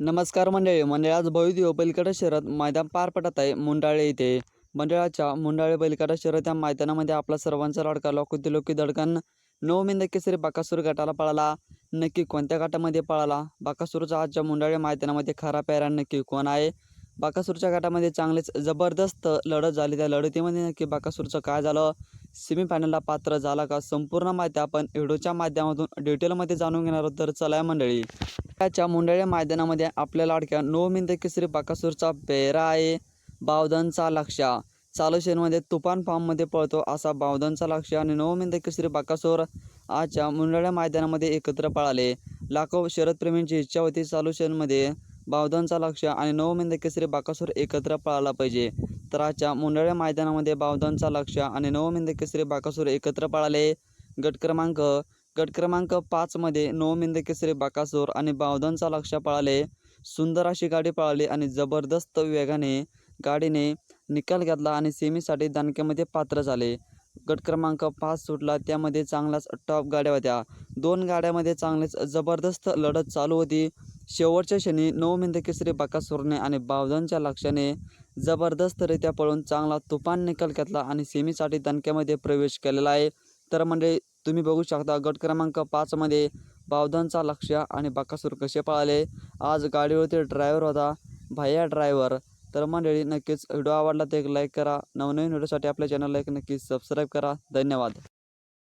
नमस्कार मंडळी मंडळी आज भव्य बैलगाडा शहरात मैदान पार पडत आहे मुंडाळे येथे. मंडळाच्या मुंडाळे बैलगाडा शहरात या मैदानामध्ये आपला सर्वांचा लाडका लोकुती लोकी दडकन नऊ मिंद केसरी बाकासूर गटाला पळाला नक्की कोणत्या गटामध्ये पळाला? बाकासूरचा आजच्या मुंडाळे मैदानामध्ये खरा पेहरा नक्की कोण आहे? बाकासूरच्या गटामध्ये चांगलेच जबरदस्त लढत झाली त्या लढतीमध्ये नक्की बाकासूरचं काय झालं? सेमीफायनलला पात्र झाला का? संपूर्ण माहिती आपण व्हिडिओच्या माध्यमातून डिटेलमध्ये जाणून घेणार आहोत. तर चला मंडळी. त्याच्या मुंडळे मैदानामध्ये आपल्या लाडक्या नऊ मिंद केसरी बाकासूरचा पेहरा आहे. बावधनचा लक्ष चालू शेनमध्ये तुफान फॉर्ममध्ये पळतो असा बावधनचा लक्ष आणि नऊ मिंद केसरी बाकासूर आजच्या मुंडळ्या मैदानामध्ये एकत्र पळाले. लाखो शरदप्रेमींची इच्छा होती चालू शेनमध्ये बावधनचा लक्ष आणि नऊ मिंद केसरी बाकासूर एकत्र पळाला पाहिजे. तर आजच्या मुंडळ्या मैदानामध्ये बावधनचा लक्ष आणि नऊ मिंद केसरी बाकासूर एकत्र पळाले. गट क्रमांक गट क्रमांक पाचमध्ये नऊ मिंद केसरी बाकासूर आणि बावधनचा लक्ष पळाले. सुंदर अशी गाडी पळाली आणि जबरदस्त वेगाने गाडीने निकाल घेतला आणि सेमीसाठी दानक्यामध्ये पात्र झाले. गट क्रमांक पाच सुटला त्यामध्ये चांगलाच टॉप गाड्या होत्या. दोन गाड्यामध्ये चांगलेच जबरदस्त लढत चालू होती. शेवटच्या क्षणी नवमिंद केसरी बाकासूरने आणि बावधनच्या लक्षाने जबरदस्तरित्या पळून चांगला तुफान निकाल घेतला आणि सेमीसाठी दणक्यामध्ये प्रवेश केलेला आहे. तर म्हणजे तुम्ही बघू शकता गट क्रमांक पाचमध्ये बावधनचा लक्ष आणि बाकासूर कसे पळाले? आज गाडीवरती ड्रायव्हर होता भैया ड्रायव्हर तर मंडळी नक्कीच व्हिडिओ आवडला तर एक लाईक करा. नवनवीन व्हिडिओसाठी आपल्या चॅनलला एक नक्कीच सबस्क्राईब करा. धन्यवाद.